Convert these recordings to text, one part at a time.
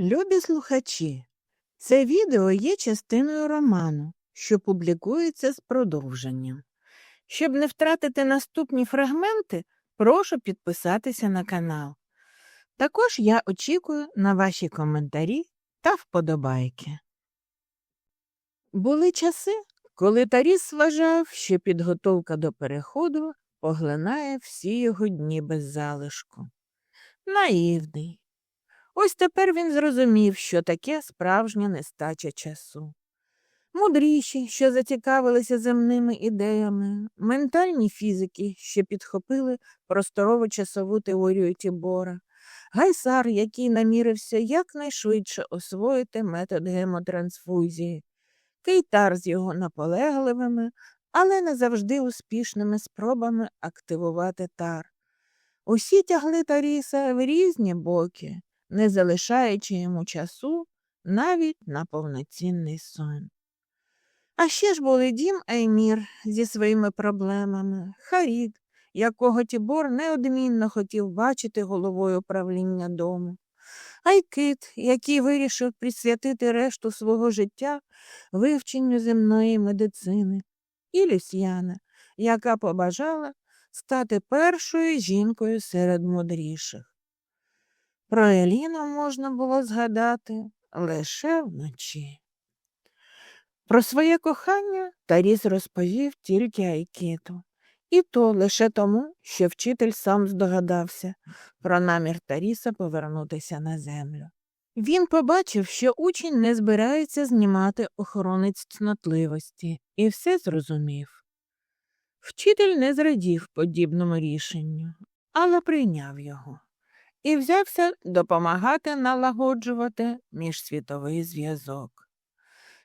Любі слухачі, це відео є частиною роману, що публікується з продовженням. Щоб не втратити наступні фрагменти, прошу підписатися на канал. Також я очікую на ваші коментарі та вподобайки. Були часи, коли Таріс вважав, що підготовка до переходу поглинає всі його дні без залишку. Наївний. Ось тепер він зрозумів, що таке справжня нестача часу. Мудріші, що зацікавилися земними ідеями, ментальні фізики, що підхопили просторово часову теорію Тібора, гайсар, який намірився якнайшвидше освоїти метод гемотрансфузії, кейтар з його наполегливими, але не завжди успішними спробами активувати тар. Усі тягли Таріса в різні боки, не залишаючи йому часу навіть на повноцінний сон. А ще ж були дім Аймір зі своїми проблемами, Харід, якого Тібор неодмінно хотів бачити головою правління дому, Айкит, який вирішив присвятити решту свого життя вивченню земної медицини, і Люсьяна, яка побажала стати першою жінкою серед мудріших. Про Еліну можна було згадати лише вночі. Про своє кохання Таріс розповів тільки Айкіту, і то лише тому, що вчитель сам здогадався про намір Таріса повернутися на землю. Він побачив, що учень не збирається знімати охоронець цнотливості, і все зрозумів. Вчитель не зрадів подібному рішенню, але прийняв його і взявся допомагати налагоджувати міжсвітовий зв'язок.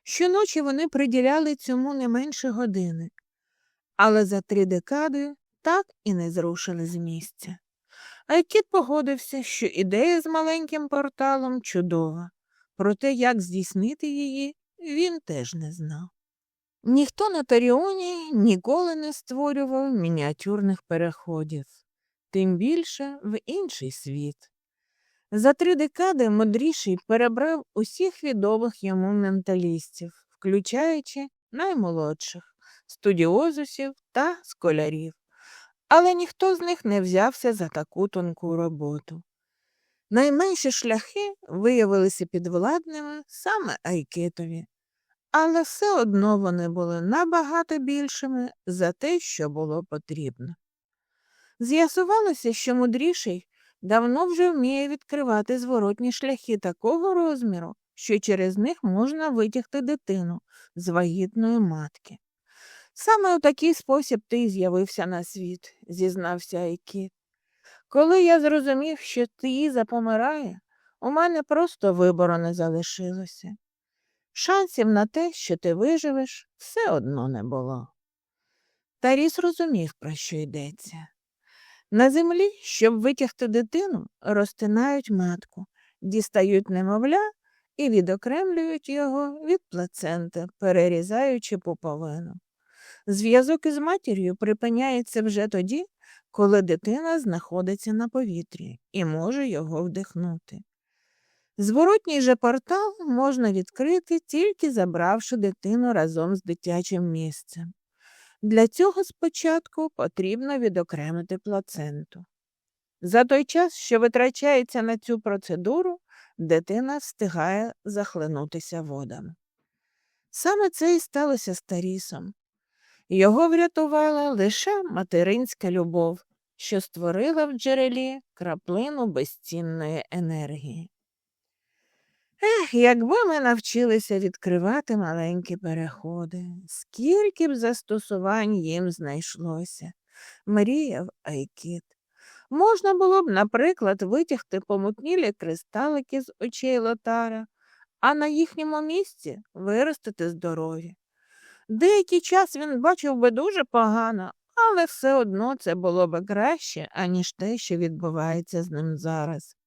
Щоночі вони приділяли цьому не менше години, але за три декади так і не зрушили з місця. А кіт погодився, що ідея з маленьким порталом чудова, проте як здійснити її, він теж не знав. Ніхто на Таріоні ніколи не створював мініатюрних переходів, тим більше в інший світ. За три декади мудріший перебрав усіх відомих йому менталістів, включаючи наймолодших студіозусів та сколярів, але ніхто з них не взявся за таку тонку роботу. Найменші шляхи виявилися підвладними саме Айкетові, але все одно вони були набагато більшими за те, що було потрібно. З'ясувалося, що мудріший давно вже вміє відкривати зворотні шляхи такого розміру, що через них можна витягти дитину з вагітної матки. Саме у такий спосіб ти й з'явився на світ, зізнався Айкіт. Коли я зрозумів, що Тиїза помирає, у мене просто вибору не залишилося. Шансів на те, що ти виживеш, все одно не було. Таріс розумів, про що йдеться. На землі, щоб витягти дитину, розтинають матку, дістають немовля і відокремлюють його від плаценти, перерізаючи пуповину. Зв'язок із матір'ю припиняється вже тоді, коли дитина знаходиться на повітрі і може його вдихнути. Зворотній же портал можна відкрити, тільки забравши дитину разом з дитячим місцем. Для цього спочатку потрібно відокремити плаценту. За той час, що витрачається на цю процедуру, дитина встигає захлинутися водами. Саме це і сталося з Тарісом. Його врятувала лише материнська любов, що створила в джерелі краплину безцінної енергії. Ех, якби ми навчилися відкривати маленькі переходи, скільки б застосувань їм знайшлося, мріяв Айкіт. Можна було б, наприклад, витягти помутнілі кристалики з очей лотара, а на їхньому місці виростити здоров'я. Деякий час він бачив би дуже погано, але все одно це було б краще, аніж те, що відбувається з ним зараз.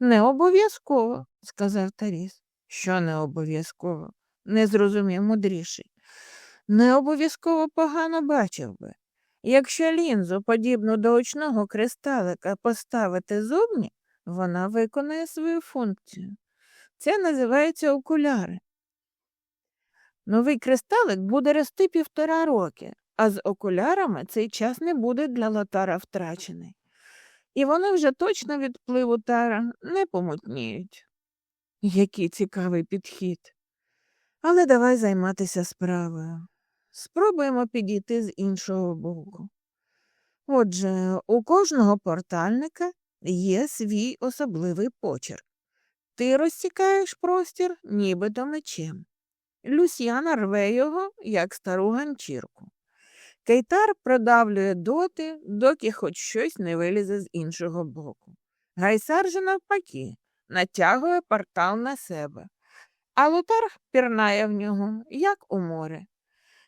Не обов'язково, сказав Таріс. Що не обов'язково? не зрозумів мудріший. Не обов'язково погано бачив би. Якщо лінзу, подібну до очного кристалика, поставити зовні, вона виконає свою функцію. Це називається окуляри. Новий кристалик буде рости півтора роки, а з окулярами цей час не буде для лотара втрачений. І вони вже точно від впливу тара не помутніють. Який цікавий підхід. Але давай займатися справою. Спробуємо підійти з іншого боку. Отже, у кожного портальника є свій особливий почерк. Ти розсікаєш простір нібито мечем. Люсьяна рве його, як стару ганчірку. Кейтар продавлює доти, доки хоч щось не вилізе з іншого боку. Гайсар же навпаки натягує портал на себе, а лотар пірнає в нього, як у море.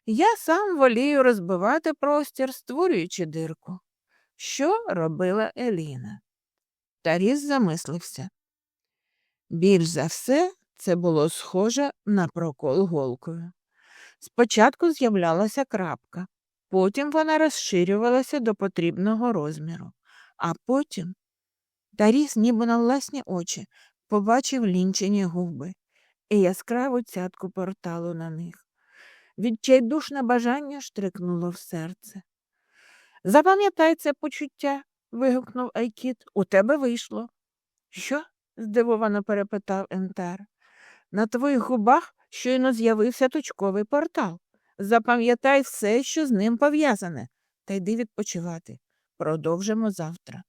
Я сам волію розбивати простір, створюючи дирку. Що робила Еліна? Таріс замислився. Більш за все, це було схоже на прокол голкою. Спочатку з'являлася крапка, потім вона розширювалася до потрібного розміру, а потім Таріс, ніби на власні очі, побачив лінчені губи і яскраву цятку порталу на них. Відчайдушне бажання штрикнуло в серце. Запам'ятай це почуття, вигукнув Айкіт. У тебе вийшло. Що? здивовано перепитав Ентар. На твоїх губах щойно з'явився точковий портал. Запам'ятай все, що з ним пов'язане, та йди відпочивати. Продовжимо завтра.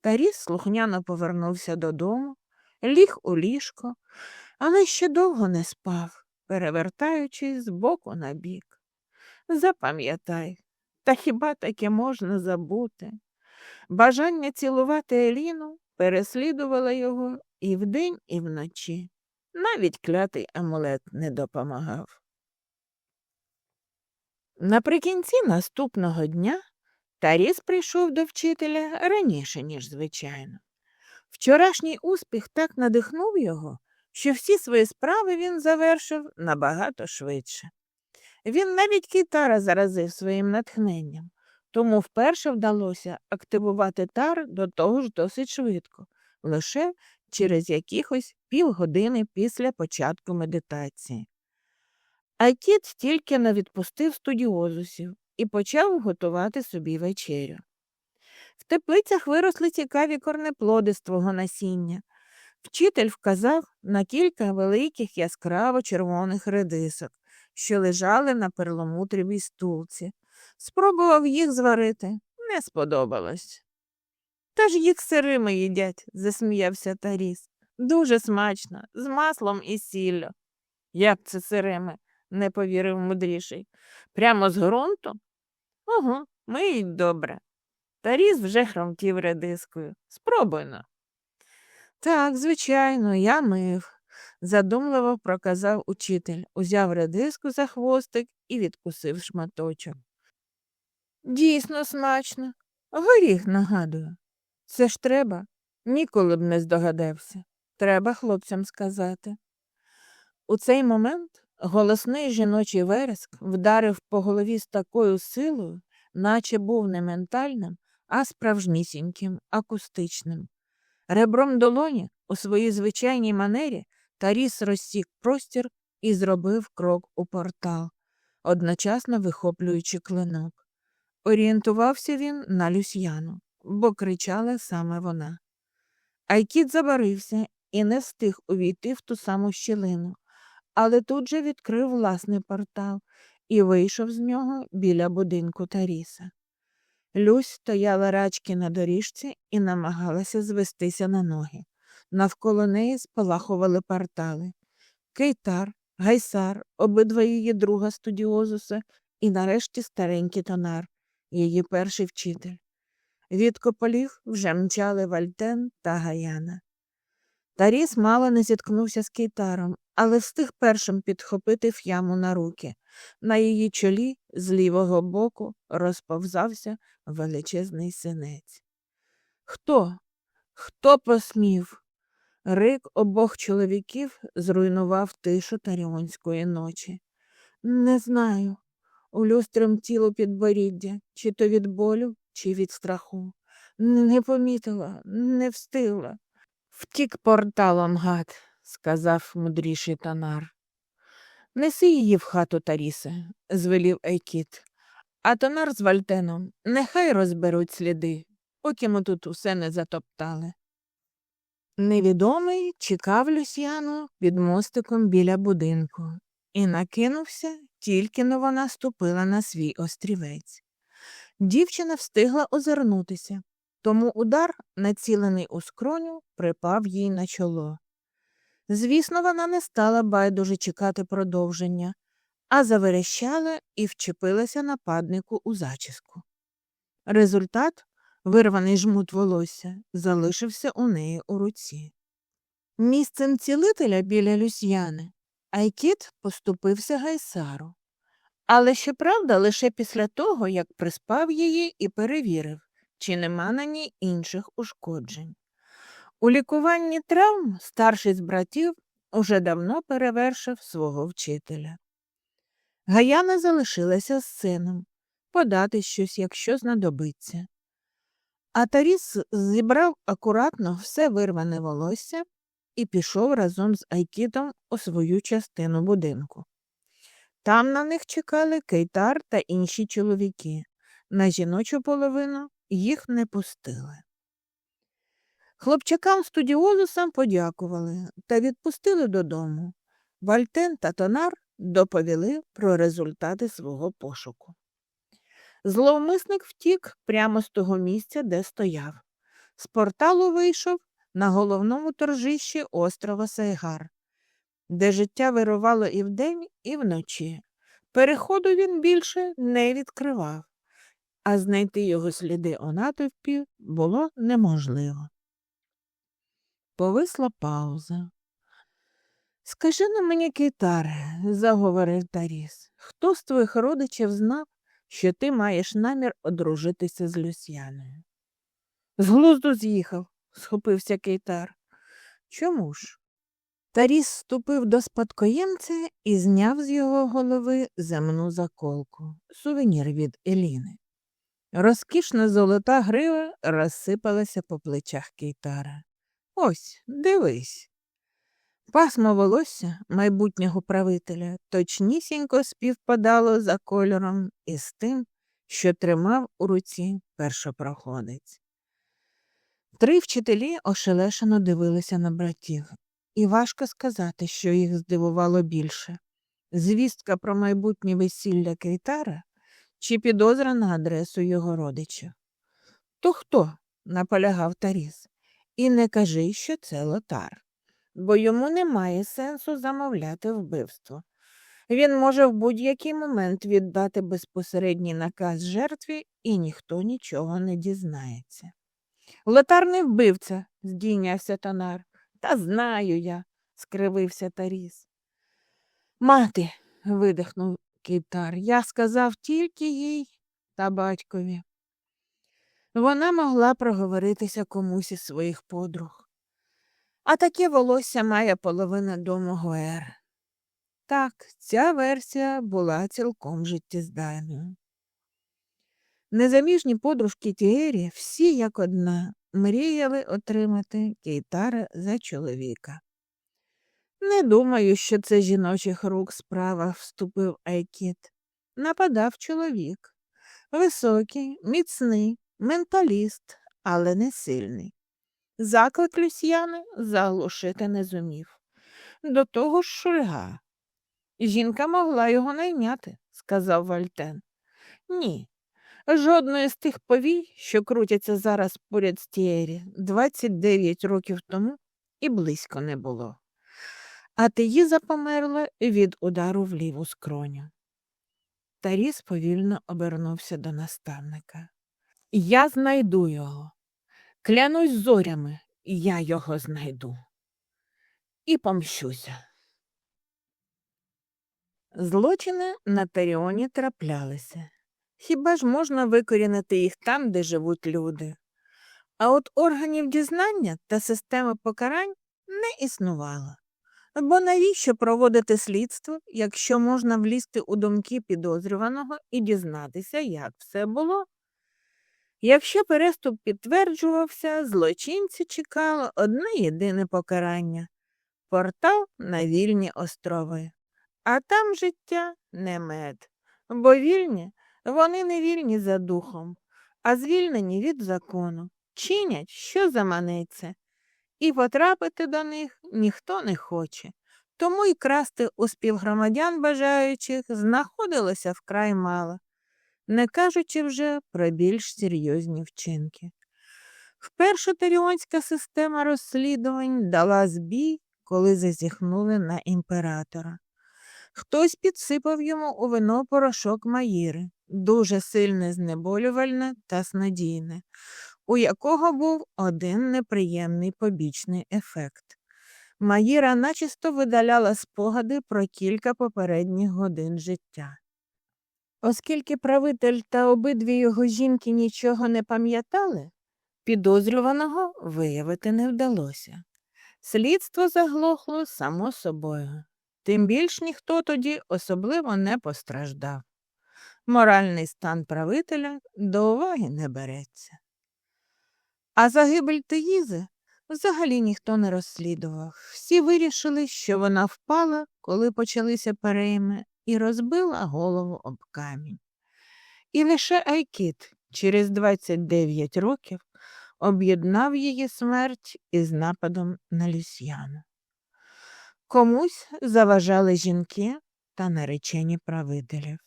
Таріс слухняно повернувся додому, ліг у ліжко, але ще довго не спав, перевертаючись з боку на бік. Запам'ятай, та хіба таке можна забути? Бажання цілувати Еліну переслідувало його і вдень, і вночі. Навіть клятий амулет не допомагав. Наприкінці наступного дня Таріс прийшов до вчителя раніше, ніж звичайно. Вчорашній успіх так надихнув його, що всі свої справи він завершив набагато швидше. Він навіть китара заразив своїм натхненням, тому вперше вдалося активувати тар до того ж досить швидко, лише через якихось півгодини після початку медитації. А кіт тільки не відпустив студіозусів і почав готувати собі вечерю. В теплицях виросли цікаві корнеплоди з твого насіння. Вчитель вказав на кілька великих яскраво червоних редисок, що лежали на перламутровій стулці. Спробував їх зварити, не сподобалось. Та ж їх сирими їдять, засміявся Таріс. Дуже смачно, з маслом і сіллю. Як це сирими? Не повірив мудріший. Прямо з ґрунту? Угу, миють добре. Таріс вже хромтів редискою. Спробуйно. Так, звичайно, я мив, задумливо проказав учитель, узяв редиску за хвостик і відкусив шматочок. Дійсно смачно. Горіх нагадую. Це ж треба. Ніколи б не здогадався. Треба хлопцям сказати. У цей момент голосний жіночий вереск вдарив по голові з такою силою, наче був не ментальним, а справжнісіньким, акустичним. Ребром долоні у своїй звичайній манері Таріс розсік простір і зробив крок у портал, одночасно вихоплюючи клинок. Орієнтувався він на Люсьяну, бо кричала саме вона. Айкіт забарився і не встиг увійти в ту саму щілину, але тут же відкрив власний портал і вийшов з нього біля будинку Таріса. Люсь стояла рачки на доріжці і намагалася звестися на ноги. Навколо неї спалахували портали. Кейтар, Гайсар, обидва її друга студіозуса і нарешті старенький тонар, її перший вчитель. Від кополів вже мчали Вальтен та Гаяна. Таріс мало не зіткнувся з кейтаром, але встиг першим підхопити ф'яму на руки. На її чолі з лівого боку розповзався величезний синець. Хто? Хто посмів? Рик обох чоловіків зруйнував тишу таріонської ночі. Не знаю. У люстром тіло підборіддя, чи то від болю, чи від страху. Не помітила, не встигла. Втік порталом гад. сказав мудріший Танар. Неси її в хату, Тарісе, звелів Ейкіт. А Танар з Вальтеном нехай розберуть сліди, поки ми тут усе не затоптали. Невідомий чекав Люсьяну під мостиком біля будинку і накинувся, тільки но вона ступила на свій острівець. Дівчина встигла озирнутися, тому удар, націлений у скроню, припав їй на чоло. Звісно, вона не стала байдуже чекати продовження, а заверещала і вчепилася нападнику у зачіску. Результат вирваний жмут волосся, залишився у неї у руці. Місцем цілителя біля Люсьяни Айкіт поступився гайсару. Але, щоправда, лише після того, як приспав її і перевірив, чи нема на ній інших ушкоджень. У лікуванні травм старший з братів уже давно перевершив свого вчителя. Гаяна залишилася з сином подати щось, якщо знадобиться. А Таріс зібрав акуратно все вирване волосся і пішов разом з Айкітом у свою частину будинку. Там на них чекали Кейтар та інші чоловіки. На жіночу половину їх не пустили. Хлопчакам студіозусам подякували та відпустили додому. Вальтен та Тонар доповіли про результати свого пошуку. Зловмисник втік прямо з того місця, де стояв. З порталу вийшов на головному торжищі острова Сайгар, де життя вирувало і вдень, і вночі. Переходу він більше не відкривав, а знайти його сліди у натовпі було неможливо. Повисла пауза. Скажи на мені, Кейтаре, заговорив Таріс, хто з твоїх родичів знав, що ти маєш намір одружитися з Люсьяною? З глузду з'їхав, схопився Кейтар. Чому ж? Таріс ступив до спадкоємця і зняв з його голови земну заколку, сувенір від Еліни. Розкішна золота грива розсипалася по плечах Кейтара. Ось, дивись. Пасмо волосся майбутнього правителя точнісінько співпадало за кольором із тим, що тримав у руці першопроходець. Три вчителі ошелешено дивилися на братів, і важко сказати, що їх здивувало більше звістка про майбутнє весілля Кейтара чи підозра на адресу його родича. То хто? наполягав Таріс. І не кажи, що це лотар, бо йому немає сенсу замовляти вбивство. Він може в будь-який момент віддати безпосередній наказ жертві, і ніхто нічого не дізнається. Лотар не вбивця, здійнявся Тонар. Та знаю я, скривився Таріс. Мати, видихнув Кейтар, я сказав тільки їй та батькові. Вона могла проговоритися комусь із своїх подруг. А таке волосся має половина дому Гуер. Так, ця версія була цілком життєздайною. Незаміжні подружки Тієрі всі як одна мріяли отримати Кейтара за чоловіка. Не думаю, що це жіночих рук справа, вступив Айкіт. Нападав чоловік. Високий, міцний, менталіст, але не сильний. Заклик Люсьяни заглушити не зумів. До того ж шульга. Жінка могла його найняти, сказав Вальтен. Ні. Жодної з тих повій, що крутяться зараз поряд з Тієрі, 29 років тому і близько не було. А Теїза померла від удару в ліву скроню. Таріс повільно обернувся до наставника. Я знайду його. Клянусь зорями, я його знайду. І помщуся. Злочини на Таріоні траплялися. Хіба ж можна викорінити їх там, де живуть люди? А от органів дізнання та системи покарань не існувало. Бо навіщо проводити слідство, якщо можна влізти у думки підозрюваного і дізнатися, як все було? Якщо переступ підтверджувався, злочинці чекало одне єдине покарання портал на вільні острови. А там життя не мед, бо вільні вони не вільні за духом, а звільнені від закону, чинять, що заманеться, і потрапити до них ніхто не хоче. Тому й красти у співгромадян бажаючих знаходилося вкрай мало, не кажучи вже про більш серйозні вчинки. Вперше таріонська система розслідувань дала збій, коли зазіхнули на імператора. Хтось підсипав йому у вино порошок маїри, дуже сильне знеболювальне та снадійне, у якого був один неприємний побічний ефект. Маїра начисто видаляла спогади про кілька попередніх годин життя. Оскільки правитель та обидві його жінки нічого не пам'ятали, підозрюваного виявити не вдалося. Слідство заглохло само собою, тим більш ніхто тоді особливо не постраждав. Моральний стан правителя до уваги не береться. А загибель Теїзи взагалі ніхто не розслідував. Всі вирішили, що вона впала, коли почалися перейми, і розбила голову об камінь. І лише Айкіт через 29 років об'єднав її смерть із нападом на Люсьяну. Комусь заважали жінки та наречені правителів.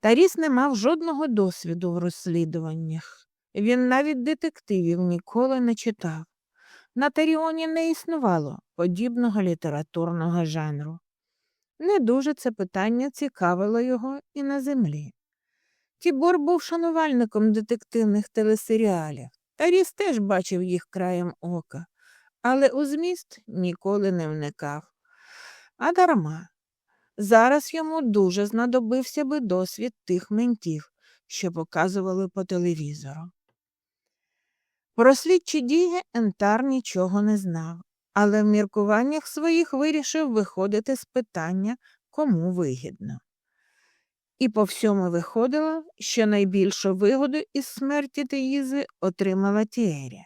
Таріс не мав жодного досвіду в розслідуваннях. Він навіть детективів ніколи не читав. На Таріоні не існувало подібного літературного жанру. Не дуже це питання цікавило його і на землі. Тібор був шанувальником детективних телесеріалів, Таріс теж бачив їх краєм ока, але у зміст ніколи не вникав. А дарма. Зараз йому дуже знадобився би досвід тих ментів, що показували по телевізору. Про слідчі дії Ентар нічого не знав, але в міркуваннях своїх вирішив виходити з питання, кому вигідно. І по всьому виходило, що найбільшу вигоду із смерті Теїзи отримала Тіері.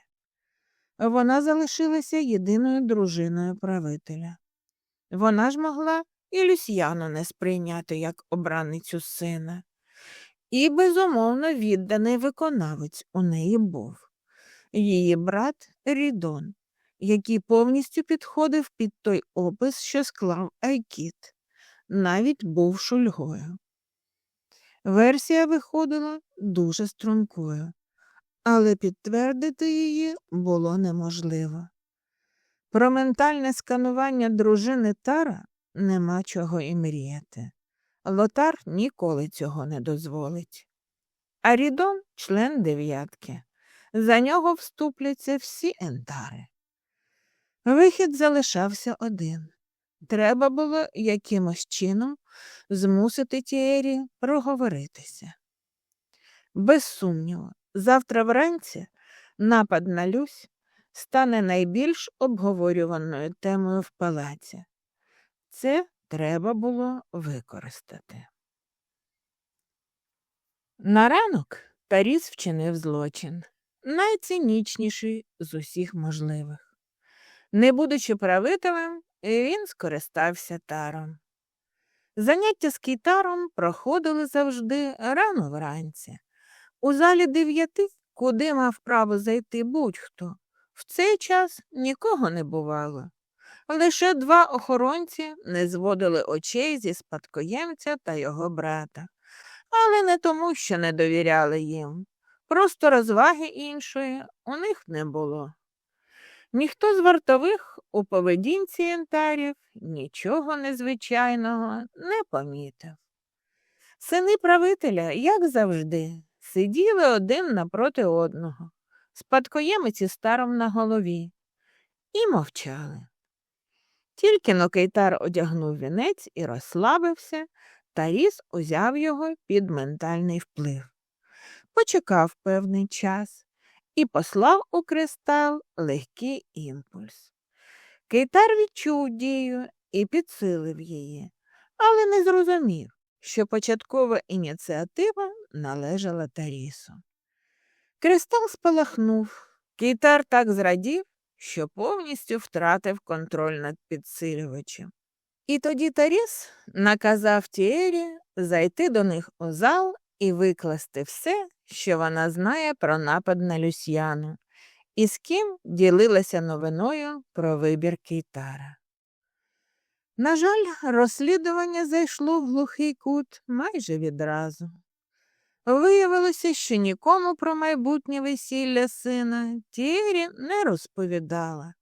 Вона залишилася єдиною дружиною правителя. Вона ж могла і Люсьяну не сприйняти як обраницю сина. І, безумовно, відданий виконавець у неї був її брат Рідон, який повністю підходив під той опис, що склав Айкіт, навіть був шульгою. Версія виходила дуже стрункою, але підтвердити її було неможливо. Про ментальне сканування дружини Тара нема чого і мріяти. Лотар ніколи цього не дозволить. А Рідон член дев'ятки. За нього вступляться всі ентари. Вихід залишався один. Треба було якимось чином змусити Тіері проговоритися. Без сумніву, завтра вранці напад на Люсь стане найбільш обговорюваною темою в палаці. Це треба було використати. На ранок Таріс вчинив злочин, найцинічніший з усіх можливих. Не будучи правителем, він скористався таром. Заняття з кітаром проходили завжди рано вранці. У залі дев'яти, куди мав право зайти будь-хто, в цей час нікого не бувало. Лише два охоронці не зводили очей зі спадкоємця та його брата, але не тому, що не довіряли їм. Просто розваги іншої у них не було. Ніхто з вартових у поведінці янтарів нічого незвичайного не помітив. Сини правителя, як завжди, сиділи один напроти одного, спадкоємиці старом на голові, і мовчали. Тільки Нокейтар одягнув вінець і розслабився, та ріс узяв його під ментальний вплив. Почекав певний час і послав у кристал легкий імпульс. Кейтар відчув дію і підсилив її, але не зрозумів, що початкова ініціатива належала Тарісу. Кристал спалахнув. Кейтар так зрадів, що повністю втратив контроль над підсилювачем. І тоді Таріс наказав Тіері зайти до них у зал і викласти все, що вона знає про напад на Люсьяну, і з ким ділилася новиною про вибір Кейтара. На жаль, розслідування зайшло в глухий кут майже відразу. Виявилося, що нікому про майбутнє весілля сина Тірі не розповідала,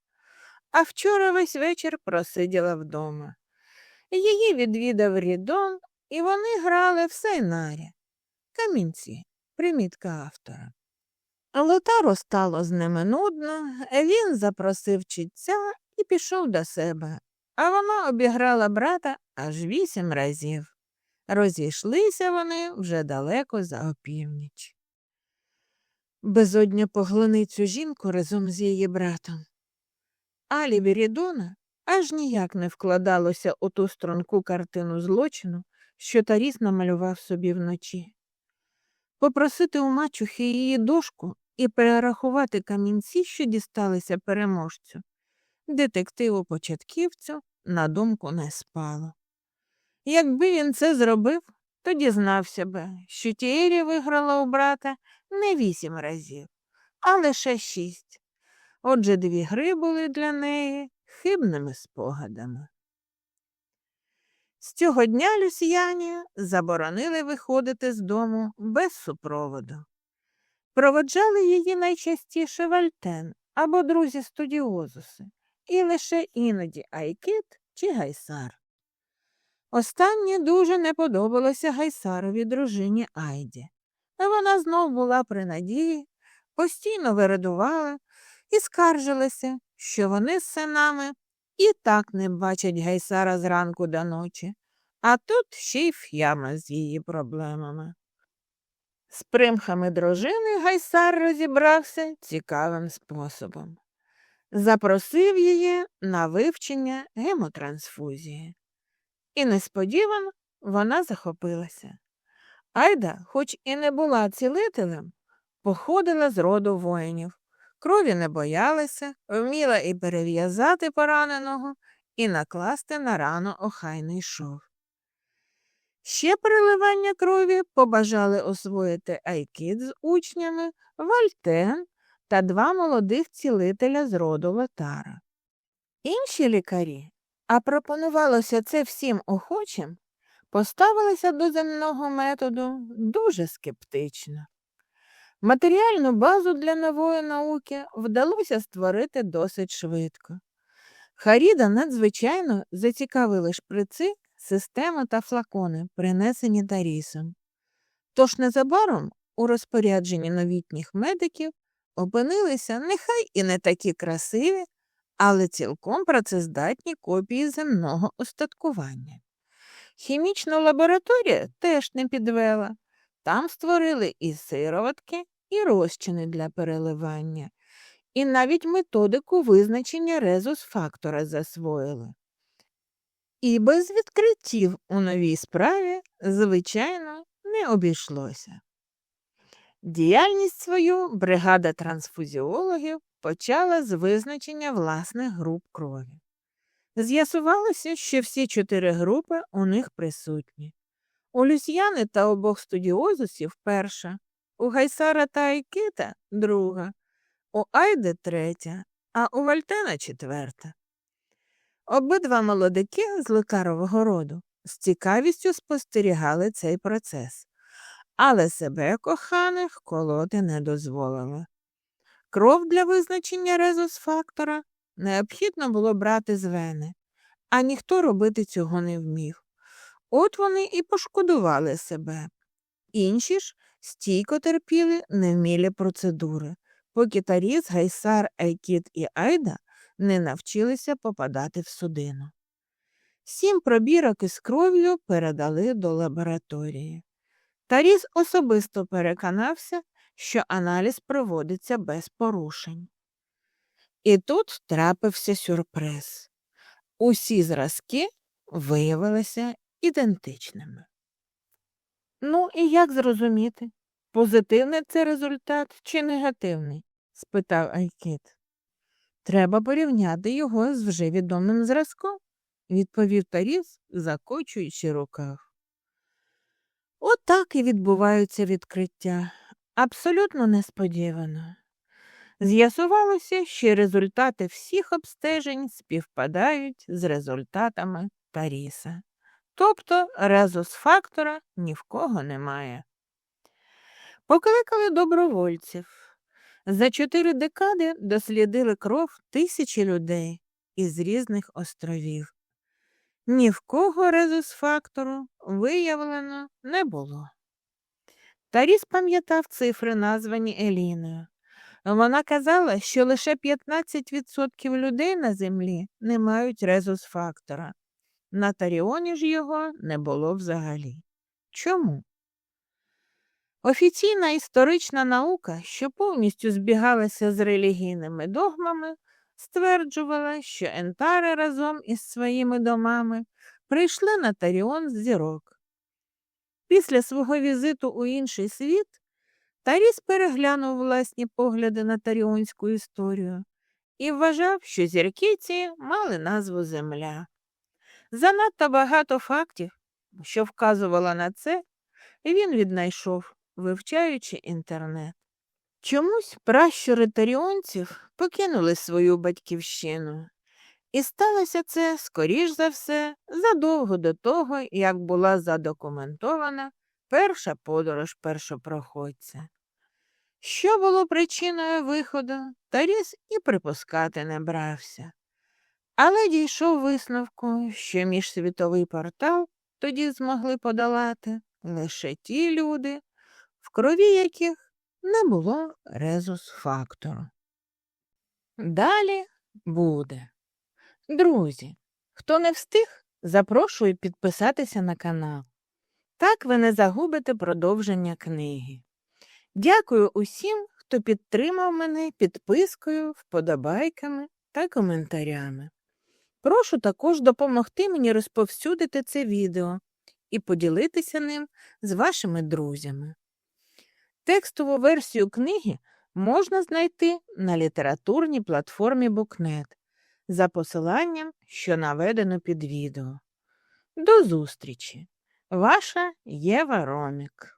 а вчора весь вечір просиділа вдома. Її відвідав Рідон, і вони грали в сайнарі. Камінці, примітка автора. Лотару стало з ними нудно, він запросив чітця і пішов до себе, а вона обіграла брата аж вісім разів. Розійшлися вони вже далеко за опівніч. Безодня поглини цю жінку разом з її братом. Алібі Рідона аж ніяк не вкладалося у ту струнку картину злочину, що Таріс намалював собі вночі. Попросити у мачухи її дошку і перерахувати камінці, що дісталися переможцю, детективу початківцю на думку не спало. Якби він це зробив, то дізнався би, що Тієрі виграла у брата не вісім разів, а лише шість. Отже, дві гри були для неї хибними спогадами. З цього дня Люсьяні заборонили виходити з дому без супроводу. Проводжали її найчастіше Вальтен або друзі студіозуси, і лише іноді Айкит чи Гайсар. Останнє дуже не подобалося Гайсарові дружині Айді. Вона знов була при надії, постійно вирадувала і скаржилася, що вони з синами і так не бачать Гайсара зранку до ночі, а тут ще й ф'яма з її проблемами. З примхами дружини Гайсар розібрався цікавим способом. Запросив її на вивчення гемотрансфузії. І несподівано вона захопилася. Айда, хоч і не була цілителем, походила з роду воїнів, крові не боялася, вміла і перев'язати пораненого, і накласти на рану охайний шов. Ще переливання крові побажали освоїти Айкід з учнями, Вальтен та два молодих цілителя з роду Летара. Інші лікарі, а пропонувалося це всім охочим, поставилися до земного методу дуже скептично. Матеріальну базу для нової науки вдалося створити досить швидко. Харіда надзвичайно зацікавили шприци, системи та флакони, принесені Тарісом. Тож незабаром у розпорядженні новітніх медиків опинилися нехай і не такі красиві, але цілком працездатні копії земного устаткування. Хімічна лабораторія теж не підвела. Там створили і сироватки, і розчини для переливання, і навіть методику визначення резус-фактора засвоїли. І без відкриттів у новій справі, звичайно, не обійшлося. Діяльність свою бригада трансфузіологів почала з визначення власних груп крові. З'ясувалося, що всі чотири групи у них присутні. У Люсьяни та обох студіозусів перша, у Гайсара та Айкита друга, у Айди третя, а у Вальтена четверта. Обидва молодики з лекарового роду з цікавістю спостерігали цей процес, але себе коханих колоти не дозволили. Кров для визначення резус-фактора необхідно було брати з вени, а ніхто робити цього не вмів. От вони і пошкодували себе. Інші ж стійко терпіли невмілі процедури, поки Таріс, Гайсар, Айкіт і Айда не навчилися попадати в судину. Сім пробірок із кров'ю передали до лабораторії. Таріс особисто переконався, що аналіз проводиться без порушень. І тут трапився сюрприз. Усі зразки виявилися ідентичними. Ну, і як зрозуміти, позитивний це результат чи негативний? спитав Айкіт. Треба порівняти його з вже відомим зразком, відповів Таріс, закочуючи рукав. Отак і відбуваються відкриття. Абсолютно несподівано. З'ясувалося, що результати всіх обстежень співпадають з результатами Таріса. Тобто резус-фактора ні в кого немає. Покликали добровольців. За чотири декади дослідили кров тисячі людей із різних островів. Ні в кого резус-фактору виявлено не було. Таріс пам'ятав цифри, названі Еліною. Вона казала, що лише 15% людей на землі не мають резус-фактора. На Таріоні ж його не було взагалі. Чому? Офіційна історична наука, що повністю збігалася з релігійними догмами, стверджувала, що ентари разом із своїми домами прийшли на Таріон з зірок. Після свого візиту у інший світ Таріс переглянув власні погляди на таріонську історію і вважав, що зірки ці мали назву Земля. Занадто багато фактів, що вказувало на це, він віднайшов, вивчаючи інтернет. Чомусь пращури таріонців покинули свою батьківщину, і сталося це, скоріш за все, задовго до того, як була задокументована перша подорож першопроходця. Що було причиною виходу, Таріс і припускати не брався. Але дійшов висновку, що міжсвітовий портал тоді змогли подолати лише ті люди, в крові яких не було резус-фактору. Далі буде. Друзі, хто не встиг, запрошую підписатися на канал. Так ви не загубите продовження книги. Дякую усім, хто підтримав мене підпискою, вподобайками та коментарями. Прошу також допомогти мені розповсюдити це відео і поділитися ним з вашими друзями. Текстову версію книги можна знайти на літературній платформі Букнет за посиланням, що наведено під відео. До зустрічі! Ваша Єва Ромік